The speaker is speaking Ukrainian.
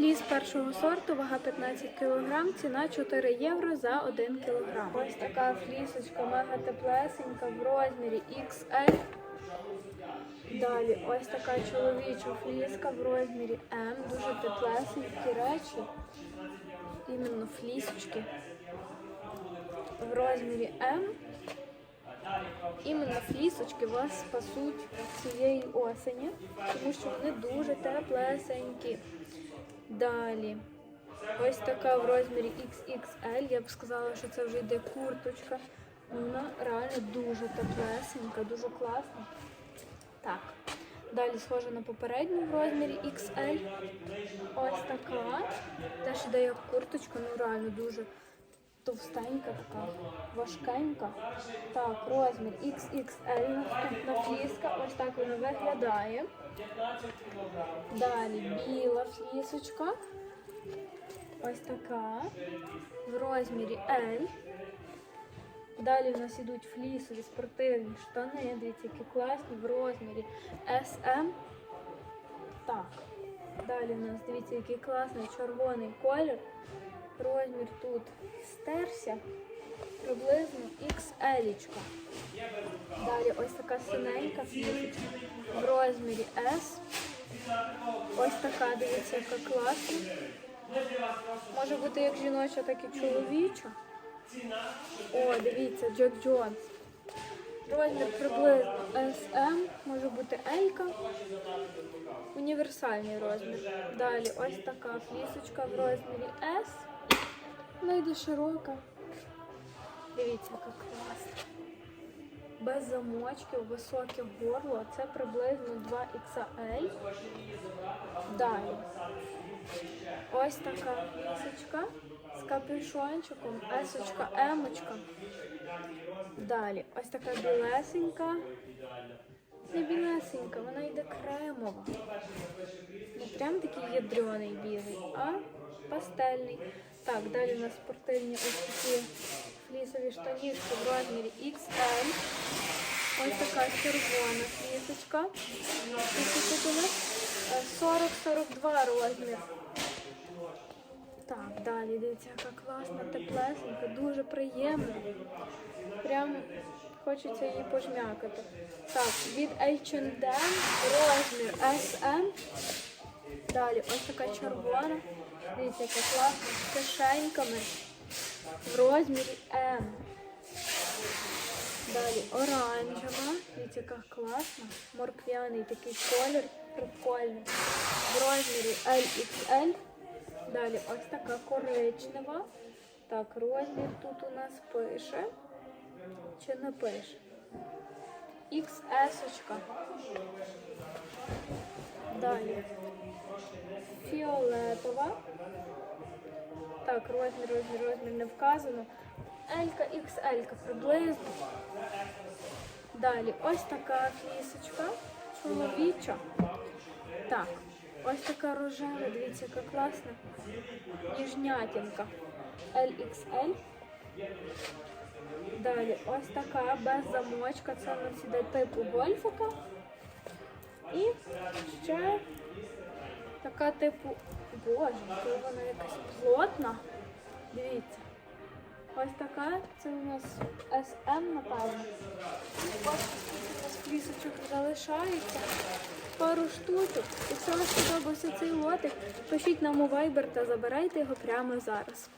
Фліс першого сорту, вага 15 кг, ціна 4 євро за 1 кг. Ось така флісочка мега теплесенька в розмірі XL. Далі ось така чоловіча фліска в розмірі М. Дуже теплесенькі речі. Іменно флісочки в розмірі М. Іменно флісочки вас спасуть цієї осені, тому що вони дуже теплесенькі. Далі. Ось така в розмірі XXL. Я б сказала, що це вже йде курточка. Вона реально дуже теплесенька, дуже класна. Так. Далі схожа на попередню в розмірі XL. Ось така. Теж йде як курточка, ну реально дуже товстенька така, важкенька. Так, розмір XXL, наступна фліска. Ось так вона виглядає. Далі біла флісочка. Ось така. В розмірі L. Далі в нас ідуть флісові спортивні штани. Дивіться, які класні в розмірі SM. Так. Далі в нас, дивіться, який класний червоний колір. Розмір тут стерся. Приблизно XL. Далі ось така синенька флісочка в розмірі S. Ось така, дивіться, яка класна. Може бути як жіноча, так і чоловіча. О, дивіться, Джек Джонс. Розмір приблизно SM, може бути Елька. Універсальний розмір. Далі ось така флісочка в розмірі S. Вона широка. Дивіться, яка класна. Без замочків, високе горло. Це приблизно 2XL. Далі. Ось така флісочка з капюшончиком, есочка, емочка. Далі, ось така білесенька. Не білесенька, вона йде кремова. Не прям такий ядрений білий, а пастельний. Так, далі у нас спортивні ось такі флісові штанішки в розмірі XL. Ось така червона флісочка. Скільки тут у нас? Е, 40-42 розмір. Так, далі дивіться, яка класна, теплесенька, дуже приємна. Прям хочеться її пожмякати. Так, від H&M розмір SM. Далі ось така червона. Дивіться, яка класна, з кишеньками в розмірі М. Далі оранжева. Дивіться, яка класна. Морквяний такий колір, прикольний. В розмірі LXL. Далі ось така коричнева. Так, розмір тут у нас пише. Чи не пише? XS. -очка. Далі. Фіолетова. Так, розмір, розмір, розмір не вказано. Елька, XL приблизно. Далі ось така флісочка. Чоловіча. Так, ось така рожева, дивіться, яка класна. Ніжнятінка. LXL. Далі ось така без замочка. Це у нас іде типу гольфика. І ще така типу, боже, вона якась плотна. Дивіться. Ось така, це у нас SM, напевно. Ось у нас флісочок залишається. Пару штучок. Якщо вам сподобався цей лотик, пишіть нам у Viber та забирайте його прямо зараз.